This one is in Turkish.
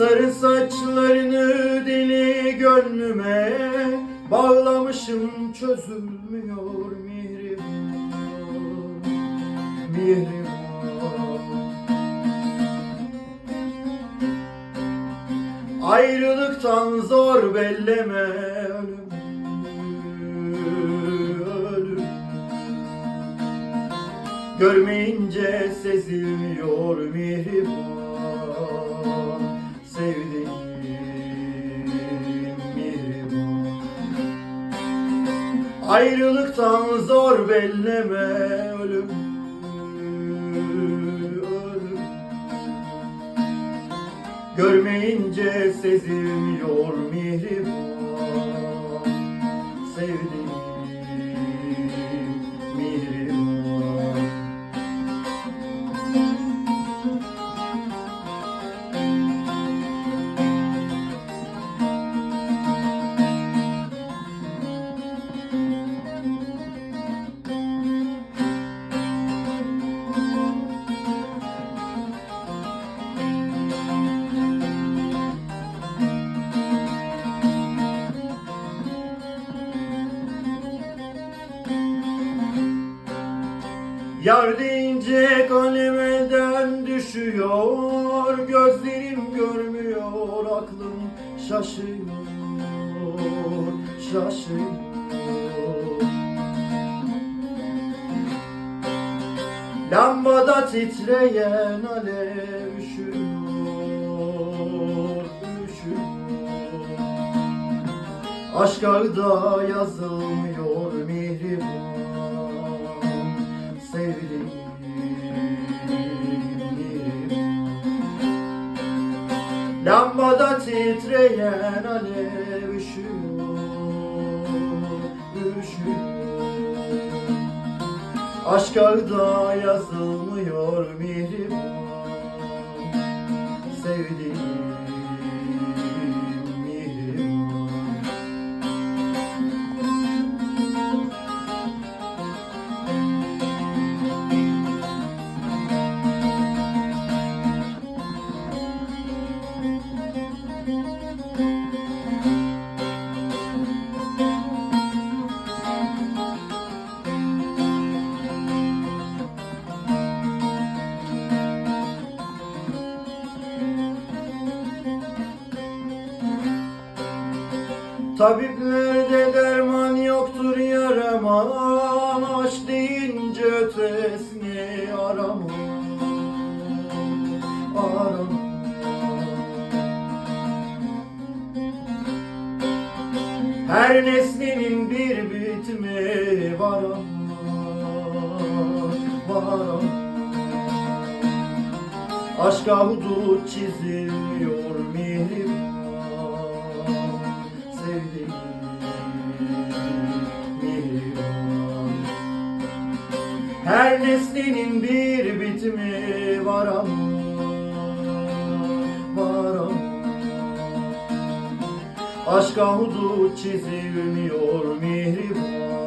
Yarın saçlarını deli gönlüme Bağlamışım çözülmüyor mihrimah Mihrimah Ayrılıktan zor belleme ölüm. Görmeyince sezilmiyor mihriban Ayrılıktan zor belleme ölüm ölüm. Görmeyince sezilmiyor mihriban Sevdiğim Yar deyince kalem elden düşüyor Gözlerim görmüyor aklım şaşıyor Şaşıyor Lambada titreyen alev üşüyor Üşüyor. Aşk ağda yazılmıyor Lambada titreyen alev üşüyor Üşüyor Aşk ağda yazılmıyor mihriban Sevdiğim Tabiplerde derman yoktur yarama Aşk deyince ötesini arama. Arama. Her nesnenin bir bitimi var ama Var ama. Aşka hudut çizilmiyor mihriban Her nesnenin bir bitimi var ama Var ama. Aşka hudut çizilmiyor mihriban